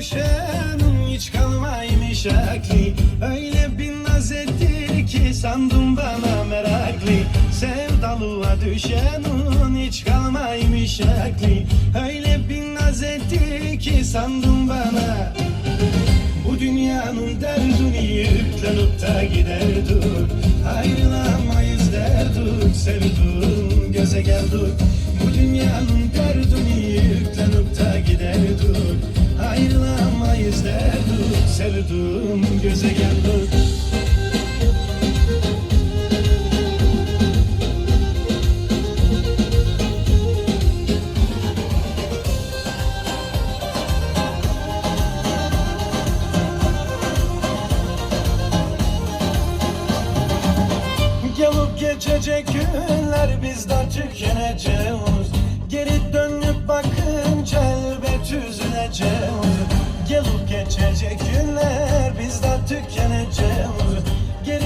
düşen hiç kalmaymış akli. Öyle bir naz ettir ki sandım bana meraklı. Sevdalığa düşen hiç kalmaymış akli. Öyle bir naz ettir ki sandım bana. Bu dünyanın derdini yüklenip de giderdik Ayrılamayız derdik sevdik göze geldik. Bu dünyanın gezegen geçecek günler bizden tükeneceğiz Geri dönüp bakınca elbet üzüleceğiz Gelip geçecek günler